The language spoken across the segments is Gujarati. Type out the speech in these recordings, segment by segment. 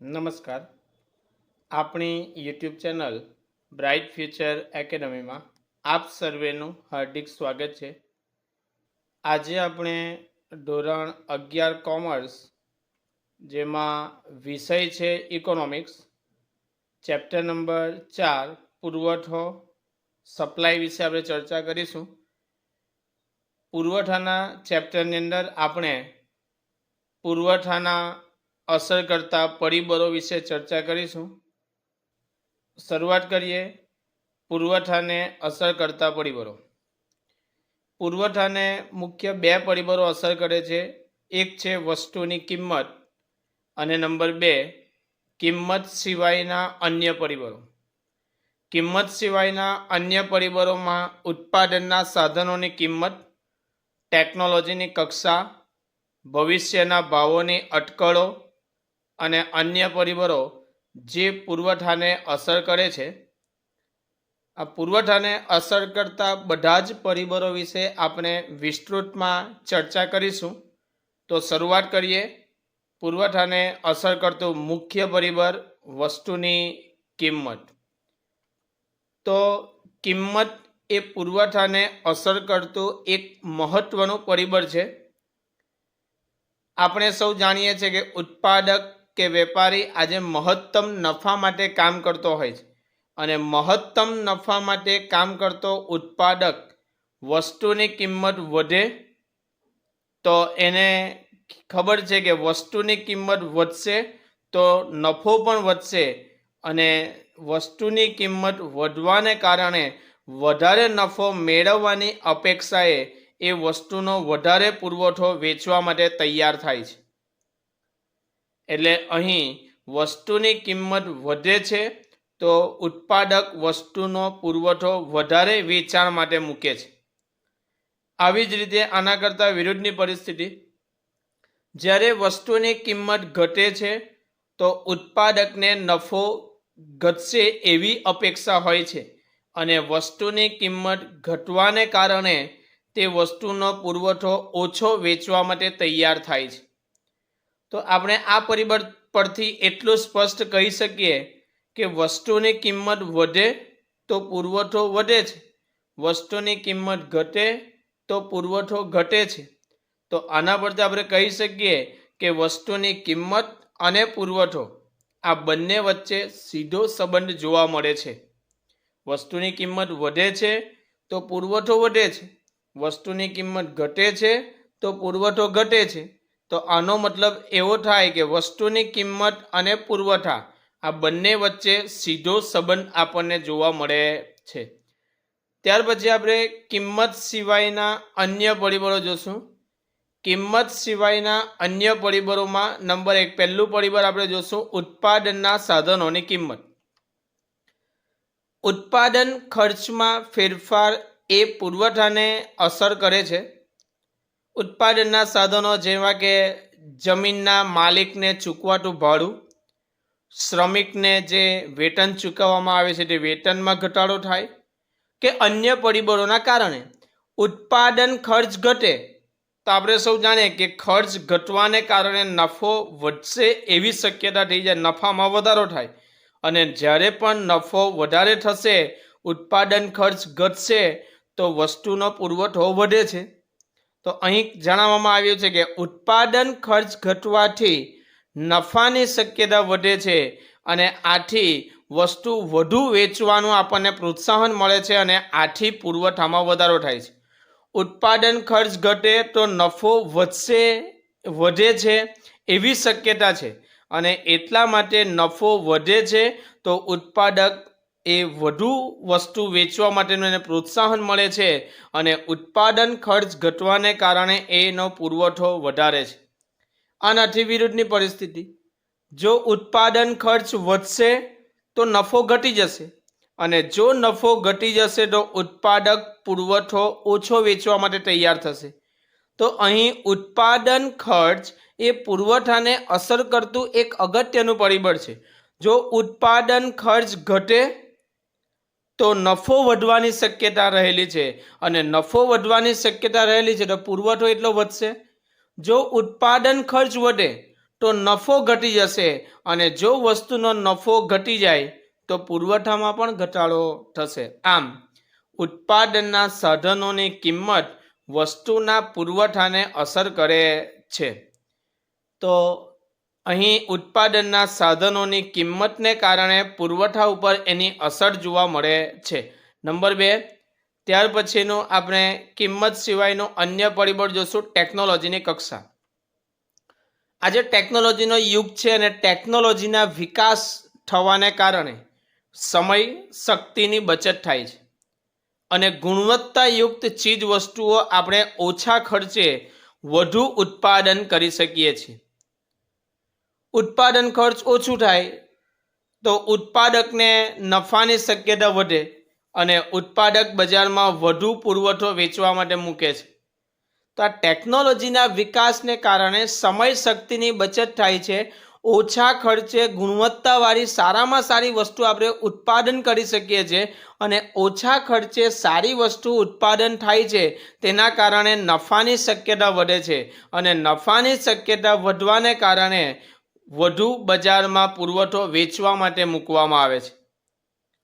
નમસ્કાર. આપણી યુટ્યુબ ચેનલ બ્રાઇટ ફ્યુચર એકેડમીમાં આપ સર્વેનું હાર્દિક સ્વાગત છે. આજે આપણે ધોરણ અગિયાર કોમર્સ, જેમાં વિષય છે ઇકોનોમિક્સ, ચેપ્ટર નંબર ચાર, પુરવઠો, સપ્લાય વિશે આપણે ચર્ચા કરીશું. પુરવઠાના ચેપ્ટરની અંદર આપણે પુરવઠાના અસર કરતા પરિબળો વિશે ચર્ચા કરીશું. શરૂઆત કરીએ પુરવઠાને અસર કરતા પરિબળો. પુરવઠાને મુખ્ય બે પરિબળો અસર કરે છે. એક છે વસ્તુની કિંમત અને નંબર બે, કિંમત સિવાયના અન્ય પરિબળો. કિંમત સિવાયના અન્ય પરિબળોમાં ઉત્પાદનના સાધનોની કિંમત, ટેકનોલોજીની કક્ષા, ભવિષ્યના ભાવોની અટકળો અને અન્ય પરિબળો જે પુરવઠાને અસર કરે છે, આ પુરવઠાને અસર કરતા બધા જ પરિબળો વિશે આપણે વિસ્તૃતમાં ચર્ચા કરીશું. તો શરૂઆત કરીએ. પુરવઠાને અસર કરતું મુખ્ય પરિબળ વસ્તુની કિંમત. તો કિંમત એ પુરવઠાને અસર કરતું એક મહત્વનું પરિબળ છે. આપણે સૌ જાણીએ છીએ કે ઉત્પાદક કે વેપારી આજે મહત્તમ નફા માટે કામ કરતો હોય છે. અને મહત્તમ નફા માટે કામ કરતો ઉત્પાદક વસ્તુની કિંમત વધે તો એને ખબર છે કે વસ્તુની કિંમત વધશે તો નફો પણ વધશે અને વસ્તુની કિંમત વધવાને કારણે વધારે નફો મેળવવાની અપેક્ષાએ એ વસ્તુનો વધારે પુરવઠો વેચવા માટે તૈયાર થાય છે. એટલે અહીં વસ્તુની કિંમત વધે છે, તો ઉત્પાદક વસ્તુનો પુરવઠો વધારે વેચાણ માટે મૂકે છે. આવી જ રીતે આના કરતાં વિરુદ્ધની પરિસ્થિતિ. જ્યારે વસ્તુની કિંમત ઘટે છે, તો ઉત્પાદકને નફો ઘટશે એવી અપેક્ષા હોય છે અને વસ્તુની કિંમત ઘટવાને કારણે તે વસ્તુનો પુરવઠો ઓછો વેચવા માટે તૈયાર થાય છે. તો આપણે આ પરિબળ પરથી એટલું સ્પષ્ટ કહી શકીએ કે વસ્તુની કિંમત વધે તો પુરવઠો વધે છે. વસ્તુની કિંમત ઘટે તો પુરવઠો ઘટે છે. તો આના પરથી આપણે કહી શકીએ કે વસ્તુની કિંમત અને પુરવઠો આ બંને વચ્ચે સીધો સંબંધ જોવા મળે છે. વસ્તુની કિંમત વધે છે તો પુરવઠો વધે છે. વસ્તુની કિંમત ઘટે છે તો પુરવઠો ઘટે છે. તો આનો મતલબ એવો થાય કે વસ્તુની કિંમત અને પુરવઠા આ બંને વચ્ચે સીધો સંબંધ આપણને જોવા મળે છે. ત્યાર પછી આપણે કિંમત સિવાયના અન્ય પરિબળો જોશું. કિંમત સિવાયના અન્ય પરિબળોમાં નંબર એક, પહેલું પરિબળ આપણે જોશું ઉત્પાદનના સાધનોની કિંમત. ઉત્પાદન ખર્ચમાં ફેરફાર એ પુરવઠાને અસર કરે છે. ઉત્પાદનના સાધનો જેવા કે જમીનના માલિકને ચૂકવાતું ભાડું, શ્રમિકને જે વેતન ચૂકવવામાં આવે છે તે વેતનમાં ઘટાડો થાય કે અન્ય પરિબળોના કારણે. ઉત્પાદન ખર્ચ ઘટે તો આપણે સૌ જાણીએ કે ખર્ચ ઘટવાને કારણે નફો વધશે એવી શક્યતા થઈ જાય, નફામાં વધારો થાય. અને જ્યારે પણ નફો વધારે થશે, ઉત્પાદન ખર્ચ ઘટશે તો વસ્તુનો પુરવઠો વધે છે. તો અહીં જણાવવામાં આવ્યું છે કે ઉત્પાદન ખર્ચ ઘટવાથી નફાની શક્યતા વધે છે અને આથી વસ્તુ વધુ વેચવાનું આપણને પ્રોત્સાહન મળે છે અને આથી પુરવઠામાં વધારો થાય છે. ઉત્પાદન ખર્ચ ઘટે તો નફો વધશે, વધે છે એવી શક્યતા છે અને એટલા માટે નફો વધે છે તો ઉત્પાદક એ વધુ વસ્તુ વેચવા માટેનું એને પ્રોત્સાહન મળે છે અને ઉત્પાદન ખર્ચ ઘટવાને કારણે એનો પુરવઠો વધારે છે. આનાથી વિરુદ્ધની પરિસ્થિતિ. જો ઉત્પાદન ખર્ચ વધશે તો નફો ઘટી જશે અને જો નફો ઘટી જશે તો ઉત્પાદક પુરવઠો ઓછો વેચવા માટે તૈયાર થશે. તો અહીં ઉત્પાદન ખર્ચ એ પુરવઠાને અસર કરતું એક અગત્યનું પરિબળ છે. જો ઉત્પાદન ખર્ચ ઘટે તો નફો વધવાની શક્યતા રહેલી છે. અને નફો વધવાની શક્યતા રહેલી છે તો પુરવઠો એટલો વધશે. જો ઉત્પાદન ખર્ચ વધે તો નફો ઘટી જશે અને જો વસ્તુનો નફો ઘટી જાય તો પુરવઠામાં પણ ઘટાડો થશે. આમ, ઉત્પાદનના સાધનોની કિંમત વસ્તુના પુરવઠાને અસર કરે છે. તો અહીં ઉત્પાદનના સાધનોની કિંમતને કારણે પુરવઠા ઉપર એની અસર જોવા મળે છે. નંબર બે, ત્યાર પછીનું આપણે કિંમત સિવાયનું અન્ય પરિબળ જોશું, ટેકનોલોજીની કક્ષા. આજે ટેકનોલોજીનો યુગ છે અને ટેકનોલોજીના વિકાસ થવાને કારણે સમય શક્તિની બચત થાય છે. અને ગુણવત્તાયુક્ત ચીજ વસ્તુઓ આપણે ઓછા ખર્ચે વધુ ઉત્પાદન કરી શકીએ છીએ. ઉત્પાદન ખર્ચ ઓછું થાય, તો ઉત્પાદકને નફાની શક્યતા વધે અને ઉત્પાદક બજારમાં વધુ પુરવઠો વેચવા માટે મૂકે છે. તો આ ટેકનોલોજીના વિકાસને કારણે સમય શક્તિની બચત થાય છે. ઓછા ખર્ચે ગુણવત્તાવાળી સારામાં સારી વસ્તુ આપણે ઉત્પાદન કરી શકીએ છીએ અને ઓછા ખર્ચે સારી વસ્તુ ઉત્પાદન થાય છે. તેના કારણે નફાની શક્યતા વધે છે અને નફાની શક્યતા વધવાને કારણે વધુ બજારમાં પુરવઠો વેચવા માટે મૂકવામાં આવે છે.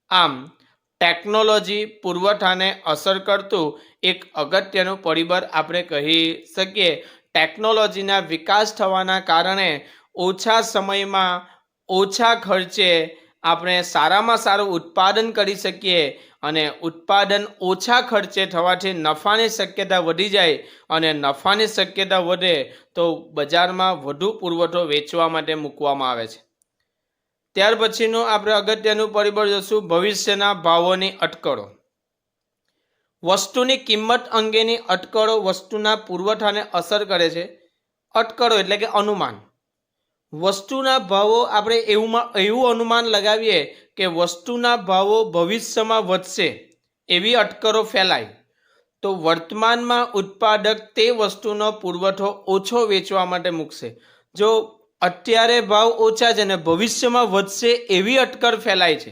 આમ, ટેકનોલોજી પુરવઠાને અસર કરતું એક અગત્યનું પરિબળ આપણે કહી શકીએ. ટેકનોલોજીના વિકાસ થવાના કારણે ઓછા સમયમાં ઓછા ખર્ચે આપણે સારામાં સારું ઉત્પાદન કરી શકીએ અને ઉત્પાદન ઓછા ખર્ચે થવાથી નફાની શક્યતા વધી જાય અને નફાની શક્યતા વધે તો બજારમાં વધુ પુરવઠો વેચવા માટે મૂકવામાં આવે છે. ત્યાર પછીનું આપણે અગત્યનું પરિબળ જોશું ભવિષ્યના ભાવોની અટકળો. વસ્તુની કિંમત અંગેની અટકળો વસ્તુના પુરવઠાને અસર કરે છે. અટકળો એટલે કે અનુમાન. વસ્તુના ભાવો આપણે એવું એવું અનુમાન લગાવીએ કે વસ્તુના ભાવો ભવિષ્યમાં વધશે એવી અટકરો ફેલાય. તો વર્તમાનમાં ઉત્પાદક તે વસ્તુનો પુરવઠો ઓછો વેચવા માટે મૂકશે. જો અત્યારે ભાવ ઓછા છે અને ભવિષ્યમાં વધશે એવી અટકર ફેલાય છે,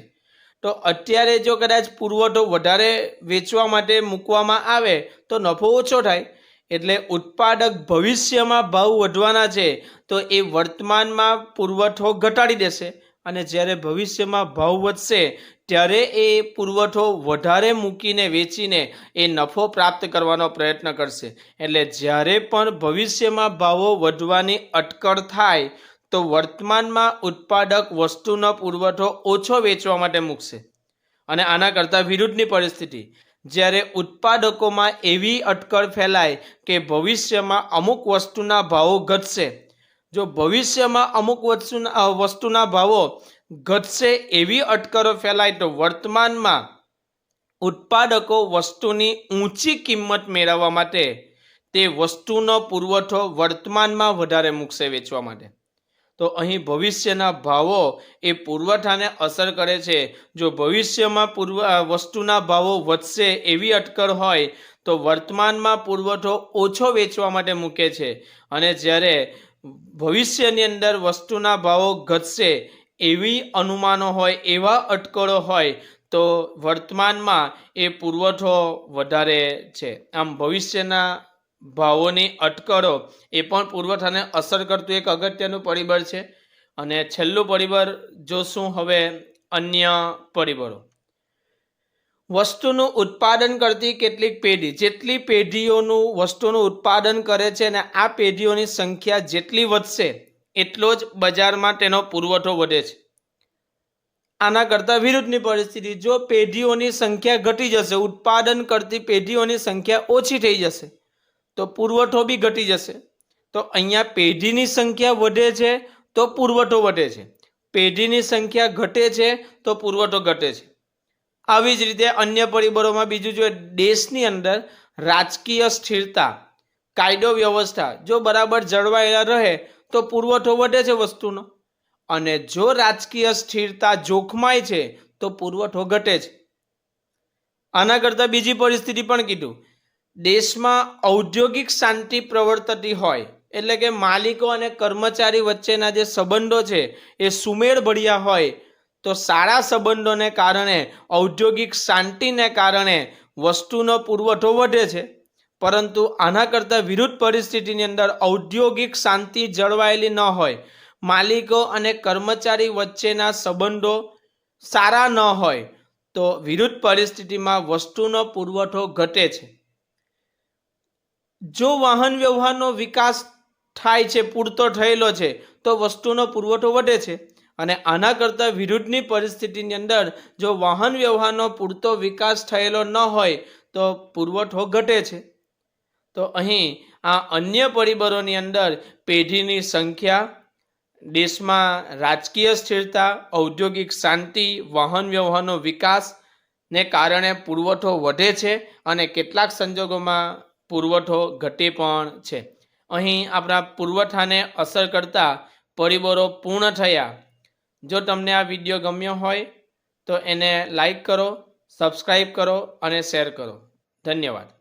તો અત્યારે જો કદાચ પુરવઠો વધારે વેચવા માટે મૂકવામાં આવે તો નફો ઓછો થાય. એટલે ઉત્પાદક ભવિષ્યમાં ભાવ વધવાના છે, તો એ વર્તમાનમાં પુરવઠો ઘટાડી દેશે. અને જ્યારે ભવિષ્યમાં ભાવ વધશે, ત્યારે એ પુરવઠો વધારે મૂકીને વેચીને એ નફો પ્રાપ્ત કરવાનો પ્રયત્ન કરશે. એટલે જ્યારે પણ ભવિષ્યમાં ભાવો વધવાની અટકળ થાય, તો વર્તમાનમાં ઉત્પાદક વસ્તુનો પુરવઠો ઓછો વેચવા માટે મૂકશે. અને આના કરતાં વિરુદ્ધની પરિસ્થિતિ. જ્યારે ઉત્પાદકોમાં એવી અટકળ ફેલાય કે ભવિષ્યમાં અમુક વસ્તુના ભાવો ઘટશે. જો ભવિષ્યમાં અમુક વસ્તુના વસ્તુના ભાવો ઘટશે એવી અટકળો ફેલાય તો વર્તમાનમાં ઉત્પાદકો વસ્તુની ઊંચી કિંમત મેળવવા માટે તે વસ્તુનો પુરવઠો વર્તમાનમાં વધારે મૂકશે વેચવા માટે. તો અહીં ભવિષ્યના ભાવો એ પુરવઠાને અસર કરે છે. જો ભવિષ્યમાં પૂર્વ વસ્તુના ભાવો વધશે એવી અટકળ હોય, તો વર્તમાનમાં પુરવઠો ઓછો વેચવા માટે મૂકે છે. અને જ્યારે ભવિષ્યની અંદર વસ્તુના ભાવો ઘટશે એવી અનુમાનો હોય, એવા અટકળો હોય, તો વર્તમાનમાં એ પુરવઠો વધારે છે. આમ ભવિષ્યના ભાવોની અટકળો એ પણ પુરવઠાને અસર કરતું એક અગત્યનું પરિબળ છે. અને છેલ્લું પરિબળ જોશું હવે અન્ય પરિબળો. વસ્તુનું ઉત્પાદન કરતી કેટલીક પેઢી. જેટલી પેઢીઓનું વસ્તુનું ઉત્પાદન કરે છે અને આ પેઢીઓની સંખ્યા જેટલી વધશે, એટલો જ બજારમાં તેનો પુરવઠો વધે છે. આના કરતાં વિરુદ્ધની પરિસ્થિતિ. જો પેઢીઓની સંખ્યા ઘટી જશે, ઉત્પાદન કરતી પેઢીઓની સંખ્યા ઓછી થઈ જશે તો પુરવઠો બી ઘટી જશે. તો અહીંયા પેઢીની સંખ્યા વધે છે તો પુરવઠો વધે છે. પેઢીની સંખ્યા ઘટે છે તો પુરવઠો ઘટે છે. આવી જ રીતે અન્ય પરિબળોમાં બીજું જો દેશની અંદર રાજકીય સ્થિરતા, કાયદો વ્યવસ્થા જો બરાબર જળવાયેલા રહે તો પુરવઠો વધે છે વસ્તુનો. અને જો રાજકીય સ્થિરતા જોખમાય છે તો પુરવઠો ઘટે છે. આના કરતાં બીજી પરિસ્થિતિ પણ કીધું. દેશમાં ઔદ્યોગિક શાંતિ પ્રવર્તતી હોય, એટલે કે માલિકો અને કર્મચારી વચ્ચેના જે સંબંધો છે, એ સુમેળભર્યા હોય, તો સારા સંબંધોને કારણે, ઔદ્યોગિક શાંતિને કારણે વસ્તુનો પુરવઠો વધે છે. પરંતુ આના કરતાં વિરુદ્ધ પરિસ્થિતિની અંદર ઔદ્યોગિક શાંતિ જળવાયેલી ન હોય, માલિકો અને કર્મચારી વચ્ચેના સંબંધો સારા ન હોય, તો વિરુદ્ધ પરિસ્થિતિમાં વસ્તુનો પુરવઠો ઘટે છે. જો વાહન વ્યવહારનો વિકાસ થાય છે, પૂરતો થયેલો છે, તો વસ્તુનો પુરવઠો વધે છે. અને આના કરતાં વિરુદ્ધની પરિસ્થિતિની અંદર જો વાહન વ્યવહારનો પૂરતો વિકાસ થયેલો ન હોય, તો પુરવઠો ઘટે છે. તો અહીં આ અન્ય પરિબળોની અંદર પેઢીની સંખ્યા, દેશમાં રાજકીય સ્થિરતા, ઔદ્યોગિક શાંતિ, વાહન વ્યવહારનો વિકાસ ને કારણે પુરવઠો વધે છે અને કેટલાક સંજોગોમાં પુરવઠો ઘટે પણ છે. અહીં આપણા પુરવઠાને અસર કરતા પરિબળો પૂર્ણ થયા. જો તમને આ વીડિયો ગમ્યો હોય, તો એને લાઈક કરો સબસ્ક્રાઈબ કરો અને શેર કરો. ધન્યવાદ.